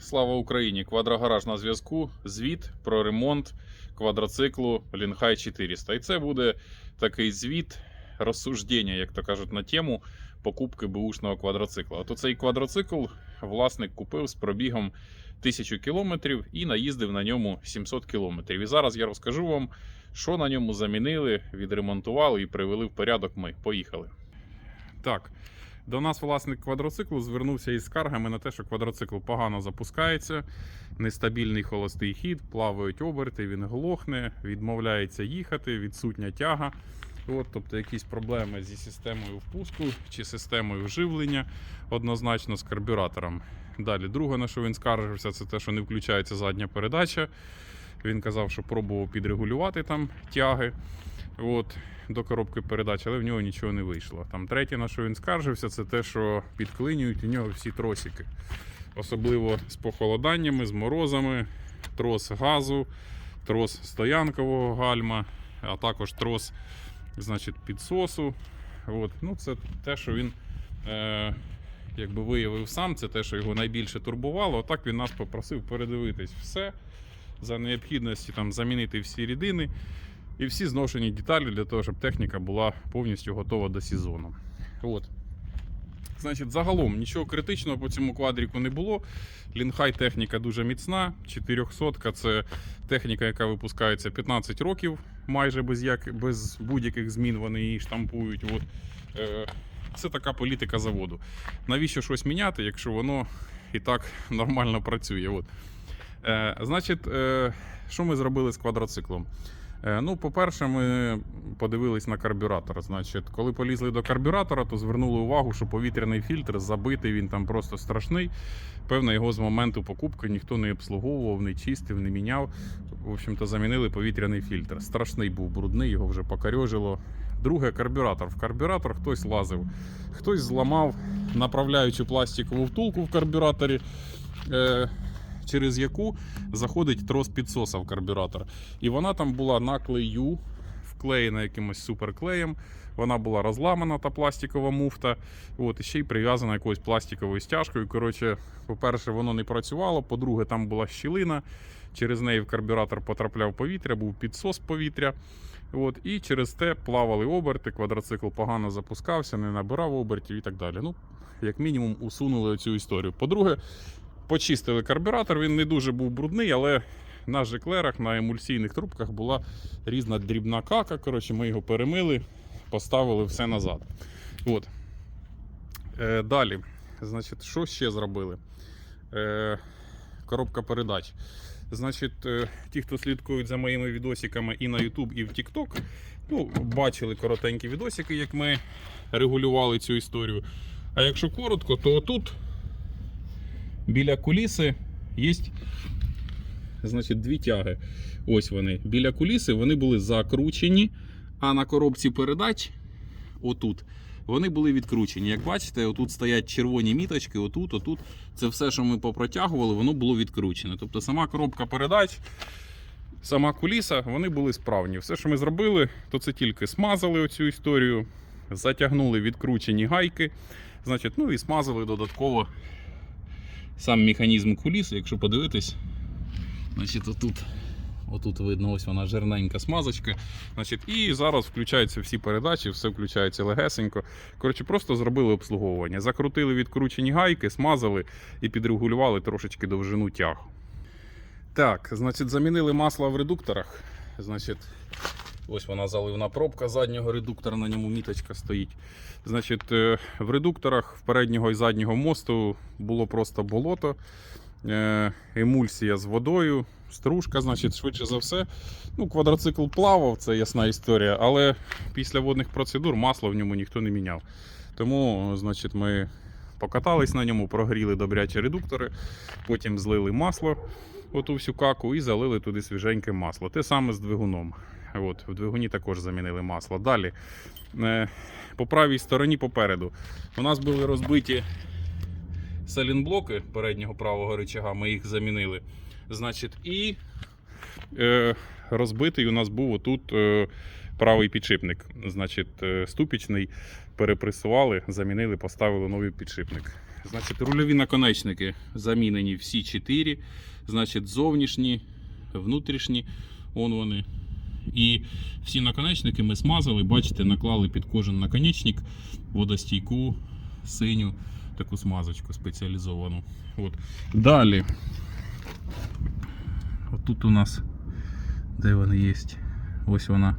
Слава Україні! Квадрогараж на зв'язку. Звіт про ремонт квадроциклу Лінхай 400. І це буде такий звіт розсуждення, як то кажуть, на тему покупки бушного квадроцикла. От цей квадроцикл власник купив з пробігом 1000 кілометрів і наїздив на ньому 700 кілометрів. І зараз я розкажу вам, що на ньому замінили, відремонтували і привели в порядок. Ми поїхали. Так. До нас власник квадроциклу звернувся із скаргами на те, що квадроцикл погано запускається, нестабільний холостий хід, плавають оберти, він глохне, відмовляється їхати, відсутня тяга. От, тобто якісь проблеми зі системою впуску чи системою вживлення, однозначно з карбюратором. Далі, друге, на що він скаржився, це те, що не включається задня передача. Він казав, що пробував підрегулювати там тяги. От, до коробки передач, але в нього нічого не вийшло. Там третє, на що він скаржився, це те, що підклинюють у нього всі тросики. Особливо з похолоданнями, з морозами, трос газу, трос стоянкового гальма, а також трос значить, підсосу. От. Ну, це те, що він е, якби виявив сам, це те, що його найбільше турбувало. Отак він нас попросив передивитись все за необхідності там, замінити всі рідини і всі зношені деталі для того, щоб техніка була повністю готова до сезону. От. Значить, загалом нічого критичного по цьому квадріку не було. Лінхай техніка дуже міцна. 400 це техніка, яка випускається 15 років, майже без, як, без будь-яких змін вони її штампують. От. Е, це така політика заводу. Навіщо щось міняти, якщо воно і так нормально працює? От. Е, значить, е, що ми зробили з квадроциклом? Е, Ну, по-перше, ми подивились на карбюратор. Значить, коли полізли до карбюратора, то звернули увагу, що повітряний фільтр забитий, він там просто страшний. Певно, його з моменту покупки ніхто не обслуговував, не чистив, не міняв. В общем-то, замінили повітряний фільтр. Страшний був брудний, його вже покарьожило. Друге, карбюратор. В карбюратор хтось лазив, хтось зламав направляючу пластикову втулку в карбюраторі. Через яку заходить трос підсоса в карбюратор. І вона там була на клею, вклеєна якимось суперклеєм. Вона була розламана, та пластикова муфта. От, і ще й прив'язана якоюсь пластиковою стяжкою. Коротше, по-перше, воно не працювало. По-друге, там була щілина. Через неї в карбюратор потрапляв повітря, був підсос повітря. От, і через те плавали оберти, квадроцикл погано запускався, не набирав обертів і так далі. Ну, як мінімум, усунули цю історію. По-друге, почистили карбюратор, він не дуже був брудний, але на жеклерах, на емульсійних трубках була різна дрібна кака. Коротше, ми його перемили, поставили все назад. От. Е, далі, значить, що ще зробили? Е, коробка передач. Значить, е, ті, хто слідкують за моїми відосиками і на YouTube, і в TikTok, ну, бачили коротенькі відосики, як ми регулювали цю історію. А якщо коротко, то тут біля куліси є значить, дві тяги. Ось вони. Біля куліси вони були закручені, а на коробці передач, отут, вони були відкручені. Як бачите, отут стоять червоні міточки, отут, отут. Це все, що ми попротягували, воно було відкручене. Тобто сама коробка передач. Сама куліса, вони були справні. Все, що ми зробили, то це тільки смазали оцю історію, затягнули відкручені гайки, значить, ну і смазали додатково сам механізм куліси, якщо подивитись, значить отут, отут видно, ось вона жирненька смазочка. Значить, І зараз включаються всі передачі, все включається легесенько. Коротше, просто зробили обслуговування. Закрутили відкручені гайки, смазали і підрегулювали трошечки довжину тяг. Так, значить, замінили масло в редукторах. Значить, Ось вона заливна пробка заднього редуктора, на ньому міточка стоїть. Значить, е, в редукторах в переднього і заднього мосту було просто болото, е, емульсія з водою, стружка, значить, швидше за все. Ну, Квадроцикл плавав, це ясна історія, але після водних процедур масло в ньому ніхто не міняв. Тому, значить, ми покатались на ньому, прогріли добрячі редуктори, потім злили масло, оту всю каку, і залили туди свіженьке масло. Те саме з двигуном. От, в двигуні також замінили масло. Далі, е, по правій стороні попереду. У нас були розбиті салінблоки переднього правого рычага, ми їх замінили. Значить, і е, розбитий у нас був отут е, правий підшипник. Значить, е, ступічний перепресували, замінили, поставили новий підшипник. Значить, рульові наконечники замінені всі 4. Значить, зовнішні, внутрішні, вон вони. І всі наконечники ми смазали, бачите, наклали під кожен наконечник водостійку, синю таку смазочку спеціалізовану. От. Далі. Отут у нас, де вони є, ось вона.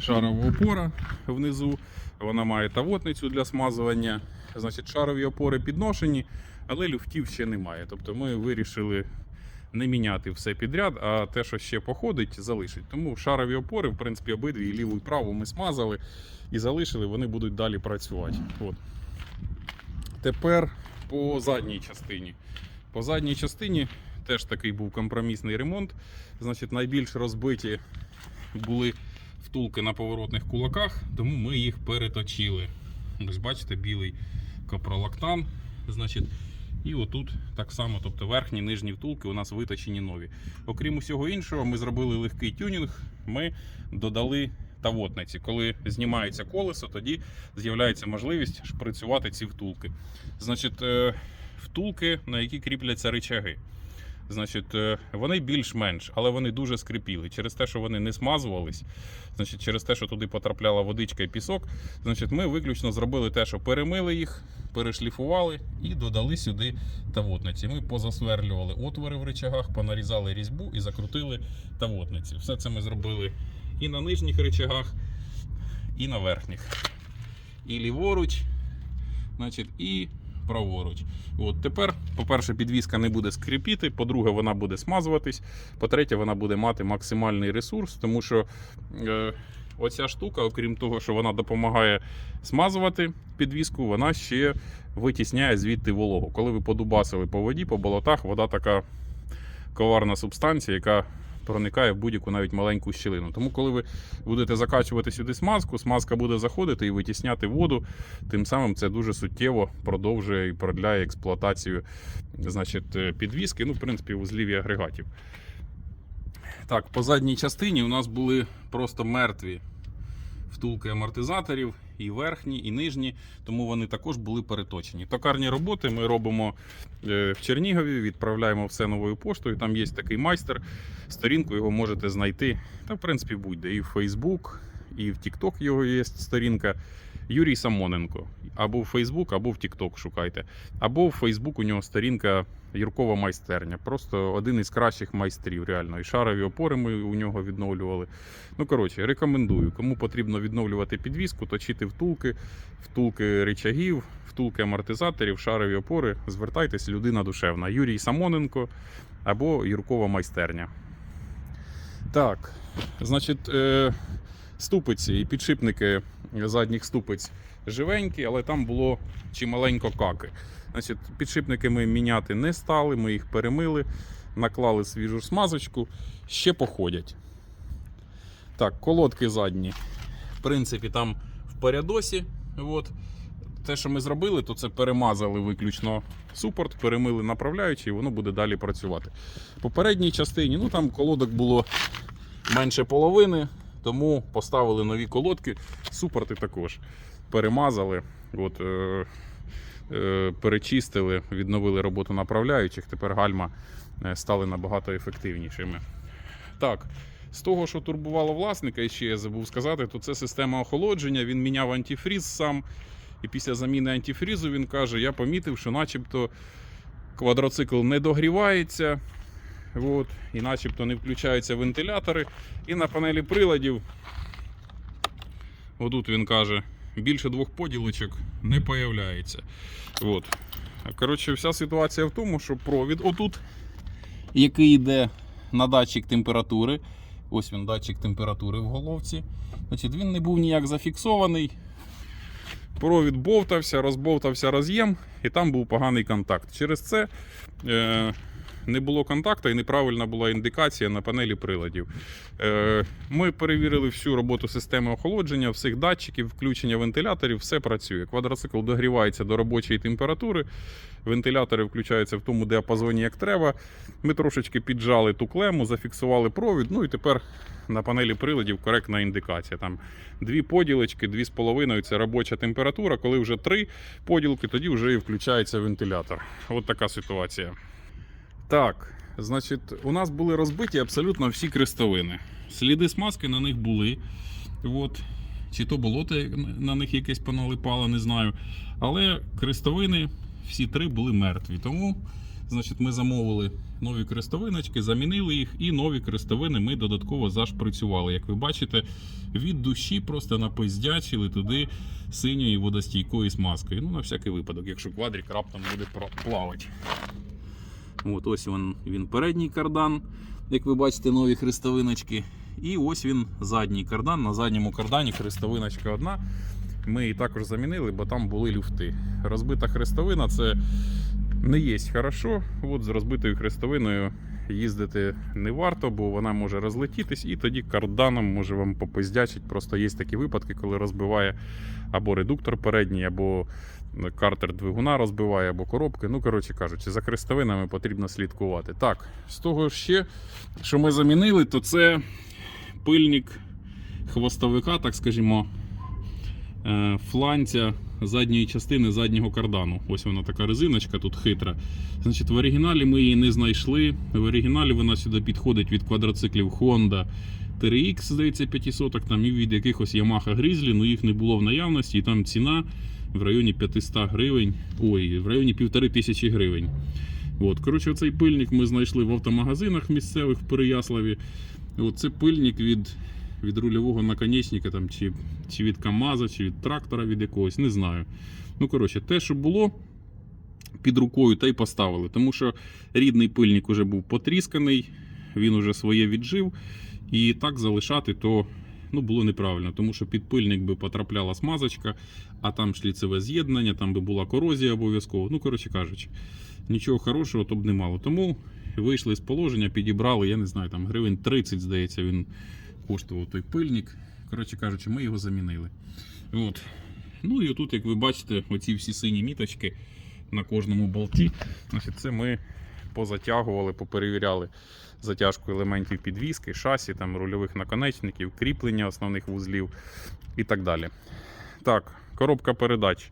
Шарова опора внизу. Вона має тавотницю для смазування. Значить, шарові опори підношені, але люфтів ще немає. Тобто ми вирішили не міняти все підряд, а те, що ще походить, залишить. Тому шарові опори, в принципі, обидві і ліву і праву ми смазали і залишили, вони будуть далі працювати. От. Тепер по задній частині. По задній частині теж такий був компромісний ремонт. Значить, найбільш розбиті були втулки на поворотних кулаках, тому ми їх переточили. Ось бачите, білий капролактан. Значить, і отут так само, тобто верхні нижні втулки у нас виточені нові. Окрім усього іншого, ми зробили легкий тюнінг. Ми додали тавотниці. Коли знімається колесо, тоді з'являється можливість шприцювати ці втулки. Значить, е, втулки, на які кріпляться ричаги. Значить, е, вони більш-менш, але вони дуже скрипіли. Через те, що вони не смазувались, значить, через те, що туди потрапляла водичка і пісок, значить, ми виключно зробили те, що перемили їх, перешліфували і додали сюди тавотниці. Ми позасверлювали отвори в речагах, понарізали різьбу і закрутили тавотниці. Все це ми зробили і на нижніх речагах, і на верхніх. І ліворуч, значить, і праворуч. От тепер, по-перше, підвіска не буде скрипіти, по-друге, вона буде смазуватись. По-третє, вона буде мати максимальний ресурс, тому що е, оця штука, окрім того, що вона допомагає смазувати підвіску, вона ще витісняє звідти вологу. Коли ви подубасили по воді, по болотах, вода така коварна субстанція, яка проникає в будь-яку навіть маленьку щілину. Тому, коли ви будете закачувати сюди смазку, смазка буде заходити і витісняти воду. Тим самим це дуже суттєво продовжує і продляє експлуатацію значить, е, підвіски, ну, в принципі, вузлів і агрегатів. Так, по задній частині у нас були просто мертві втулки амортизаторів, і верхні, і нижні, тому вони також були переточені. Токарні роботи ми робимо е, в Чернігові, відправляємо все новою поштою. Там є такий майстер. Сторінку його можете знайти. Та, в принципі, будь-де. І в Facebook, і в TikTok його є сторінка. Юрій Самоненко. Або в Facebook, або в TikTok шукайте. Або в Facebook у нього сторінка Юркова майстерня. Просто один із кращих майстрів, реально. І шарові опори ми у нього відновлювали. Ну, коротше, рекомендую. Кому потрібно відновлювати підвіску, точити втулки, втулки речагів, втулки амортизаторів, шарові опори. Звертайтесь, людина душевна. Юрій Самоненко або Юркова майстерня. Так, значить, е, ступиці і підшипники задніх ступиць живенькі, але там було чималенько каки. Значить, підшипники ми міняти не стали, ми їх перемили, наклали свіжу смазочку, ще походять. Так, колодки задні. В принципі, там в порядосі. От. Те, що ми зробили, то це перемазали виключно супорт, перемили направляючи, і воно буде далі працювати. По передній частині, ну там колодок було менше половини, тому поставили нові колодки. Супорти також перемазали, от, е, е, перечистили, відновили роботу направляючих. Тепер гальма е, стали набагато ефективнішими. Так, з того, що турбувало власника, і ще я забув сказати, то це система охолодження. Він міняв антифріз сам. І після заміни антифрізу він каже: я помітив, що начебто квадроцикл не догрівається. От, і начебто не включаються вентилятори. І на панелі приладів, отут він каже, більше двох поділочок не появляється. От. Коротше, вся ситуація в тому, що провід отут, який йде на датчик температури. Ось він датчик температури в головці. Значить, Він не був ніяк зафіксований. Провід бовтався, розбовтався роз'єм, і там був поганий контакт. Через це е, не було контакту і неправильна була індикація на панелі приладів. Е, Ми перевірили всю роботу системи охолодження, всіх датчиків, включення вентиляторів, все працює. Квадроцикл догрівається до робочої температури. Вентилятори включаються в тому діапазоні, як треба. Ми трошечки піджали ту клему, зафіксували провід. Ну і тепер на панелі приладів коректна індикація. Там дві поділочки, дві з половиною це робоча температура. Коли вже три поділки, тоді вже і включається вентилятор. От така ситуація. Так, значить, у нас були розбиті абсолютно всі крестовини. Сліди смазки на них були. От. Чи то болото на них якесь поналипало, не знаю. Але крестовини всі три були мертві. Тому значить, ми замовили нові крестовиночки, замінили їх, і нові крестовини ми додатково зашприцювали. Як ви бачите, від душі просто напиздячили туди синьої водостійкої смазкою. Ну, на всякий випадок, якщо квадрик раптом буде плавати. От ось він, він передній кардан, як ви бачите, нові хрестовиночки. І ось він задній кардан. На задньому кардані хрестовиночка одна. Ми її також замінили, бо там були люфти. Розбита хрестовина це не є хорошо. От з розбитою хрестовиною їздити не варто, бо вона може розлетітись, і тоді карданом може вам попиздячить. Просто є такі випадки, коли розбиває або редуктор передній, або картер двигуна розбиває, або коробки. Ну, коротше кажучи, за хрестовинами потрібно слідкувати. Так, з того ще, що ми замінили, то це пильник хвостовика, так скажімо, е, фланця задньої частини заднього кардану. Ось вона така резиночка тут хитра. Значить, в оригіналі ми її не знайшли. В оригіналі вона сюди підходить від квадроциклів Honda TRX, здається, 500, там і від якихось Yamaha Grizzly, але їх не було в наявності, і там ціна в районі 500 гривень. Ой, в районі 1500 гривень. От, коротше, цей пильник ми знайшли в автомагазинах місцевих в Переяславі. От це пильник від, від рульового наконечника, там, чи, чи від КАМАЗа, чи від трактора від якогось, не знаю. Ну, коротше, те, що було під рукою, та й поставили. Тому що рідний пильник вже був потрісканий, він уже своє віджив. І так залишати то ну, було неправильно, тому що під пильник би потрапляла смазочка, а там шліцеве з'єднання, там би була корозія обов'язково. Ну, коротше кажучи, нічого хорошого то б не мало. Тому вийшли з положення, підібрали, я не знаю, там гривень 30, здається, він коштував той пильник. Коротше кажучи, ми його замінили. От. Ну і отут, як ви бачите, оці всі сині міточки на кожному болті. Значить, це ми позатягували, поперевіряли затяжку елементів підвіски, шасі, там, рульових наконечників, кріплення основних вузлів і так далі. Так, коробка передач.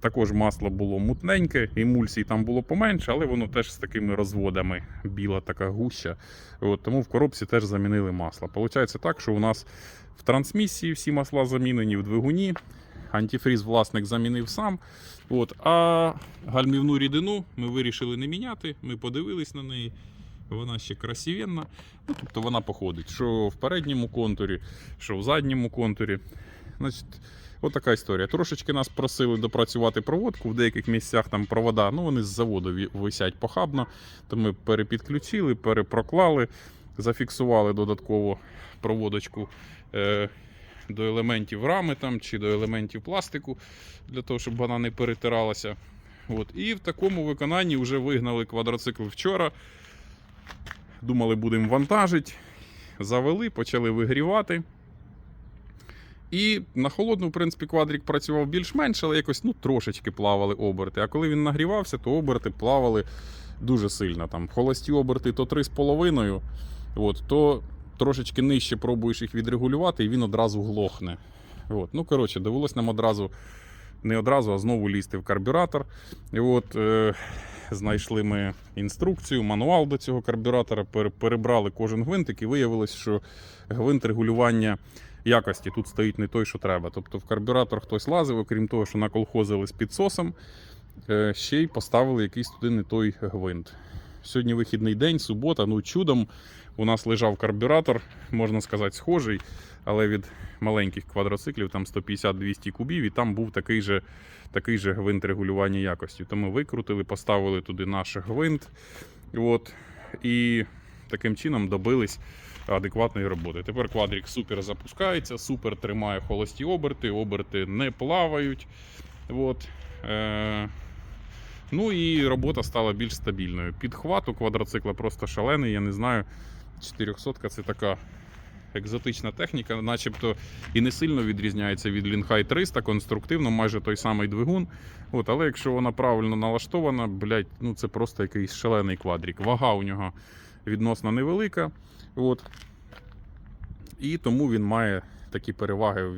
Також масло було мутненьке, емульсій там було поменше, але воно теж з такими розводами, біла така гуща. От, тому в коробці теж замінили масло. Получається так, що у нас в трансмісії всі масла замінені в двигуні. Антифріз власник замінив сам. От, а гальмівну рідину ми вирішили не міняти. Ми подивились на неї. Вона ще красивенна. Ну, тобто вона походить, що в передньому контурі, що в задньому контурі. Значить, така історія. Трошечки нас просили допрацювати проводку. В деяких місцях там провода, ну вони з заводу висять похабно. То ми перепідключили, перепроклали, зафіксували додатково проводочку. Е- до елементів рами там, чи до елементів пластику, для того, щоб вона не перетиралася. От. І в такому виконанні вже вигнали квадроцикл вчора. Думали, будемо вантажити. Завели, почали вигрівати. І на холодну, в принципі, квадрик працював більш-менш, але якось ну, трошечки плавали оберти. А коли він нагрівався, то оберти плавали дуже сильно. Там холості оберти то 3,5, от, то трошечки нижче пробуєш їх відрегулювати, і він одразу глохне. От. Ну, коротше, довелось нам одразу, не одразу, а знову лізти в карбюратор. І от е, знайшли ми інструкцію, мануал до цього карбюратора, перебрали кожен гвинтик, і виявилось, що гвинт регулювання якості тут стоїть не той, що треба. Тобто в карбюратор хтось лазив, окрім того, що наколхозили з підсосом, е, ще й поставили якийсь туди не той гвинт. Сьогодні вихідний день, субота, ну чудом у нас лежав карбюратор, можна сказати, схожий, але від маленьких квадроциклів, там 150-200 кубів, і там був такий же, такий же гвинт регулювання якості. То ми викрутили, поставили туди наш гвинт. От, і таким чином добились адекватної роботи. Тепер квадрик супер запускається, супер тримає холості оберти, оберти не плавають. От, е, Ну і робота стала більш стабільною. Підхват у квадроцикла просто шалений, я не знаю. 400 це така екзотична техніка, начебто і не сильно відрізняється від Лінхай 300, конструктивно, майже той самий двигун. От, але якщо вона правильно налаштована, блядь, ну це просто якийсь шалений квадрік. Вага у нього відносно невелика. От. І тому він має такі переваги: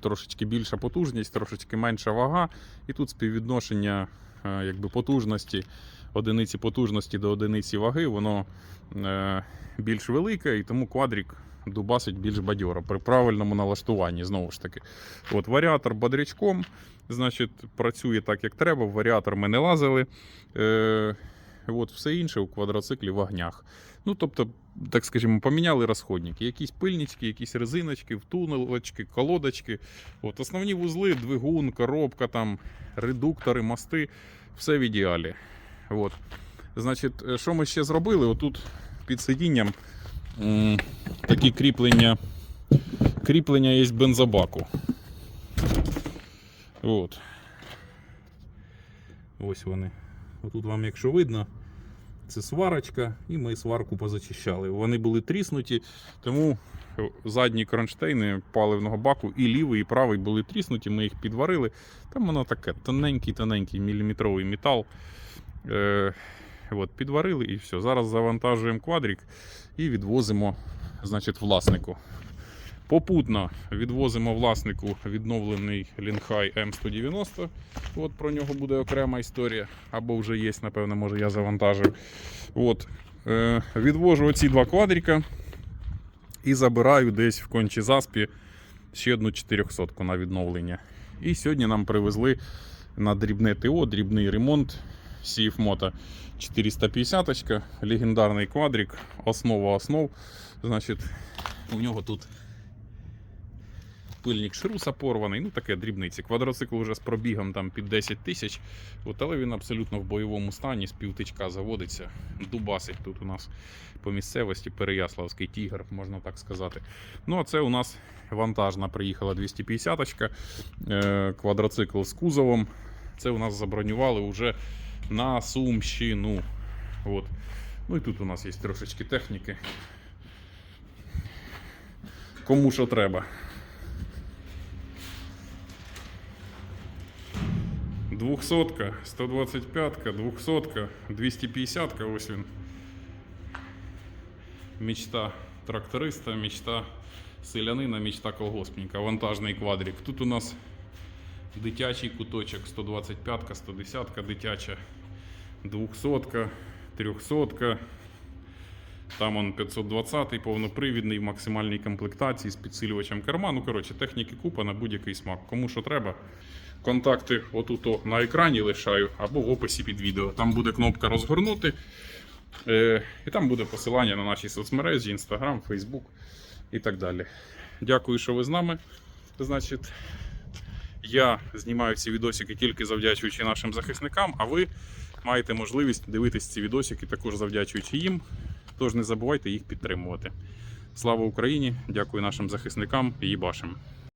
трошечки більша потужність, трошечки менша вага. І тут співвідношення е, якби, потужності, одиниці потужності до одиниці ваги, воно е, більш велике, і тому квадрік дубасить більш бадьоро при правильному налаштуванні. Знову ж таки, от варіатор бодрячком, значить, працює так, як треба. В варіатор ми не лазили. Е, от все інше у квадроциклі в огнях. Ну, тобто, так скажімо, поміняли розходники. Якісь пильнички, якісь резиночки, втулочки, колодочки. От, основні вузли, двигун, коробка, там, редуктори, мости, все в ідеалі. От. Значить, е, що ми ще зробили? Отут під сидінням такі кріплення. Кріплення є бензобаку. От. Ось вони. Отут вам, якщо видно, це сварочка, і ми сварку позачищали. Вони були тріснуті, тому задні кронштейни паливного баку і лівий, і правий були тріснуті. Ми їх підварили. Там воно таке тоненький-тоненький міліметровий метал. Е, от, підварили і все. Зараз завантажуємо квадрик і відвозимо значить, власнику. Попутно відвозимо власнику відновлений Лінхай М190. От про нього буде окрема історія. Або вже є, напевно, може я завантажив. От. Е, відвожу оці два квадрика і забираю десь в кончі заспі ще одну 400 на відновлення. І сьогодні нам привезли на дрібне ТО, дрібний ремонт Moto 450 легендарний квадрик, основа основ. Значить, у нього тут пильник шруса порваний, ну таке дрібниці. Квадроцикл вже з пробігом там під 10 тисяч, але він абсолютно в бойовому стані, з півтичка заводиться. Дубасить тут у нас по місцевості Переяславський тігр, можна так сказати. Ну, а це у нас вантажна приїхала 250-ка, е, квадроцикл з кузовом. Це у нас забронювали вже на Сумщину. От. Ну і тут у нас є трошечки техніки. Кому що треба. Двухсотка, 125-ка, двухсотка, 250-ка, ось він. Мечта тракториста, мечта селянина, мечта колгоспника, вантажний квадрик. Тут у нас дитячий куточок, 125-ка, 110-ка дитяча, 200-ка, 300-ка. Там он 520-й повнопривідний в максимальній комплектації з підсилювачем керма. Ну, коротше, техніки купа на будь-який смак. Кому що треба. Контакти отут на екрані лишаю або в описі під відео. Там буде кнопка розгорнути. Е, і там буде посилання на наші соцмережі, Instagram, Facebook і так далі. Дякую, що ви з нами. Значить, я знімаю ці відосики тільки завдячуючи нашим захисникам, а ви маєте можливість дивитись ці відосики також завдячуючи їм. Тож не забувайте їх підтримувати. Слава Україні! Дякую нашим захисникам і їбашим.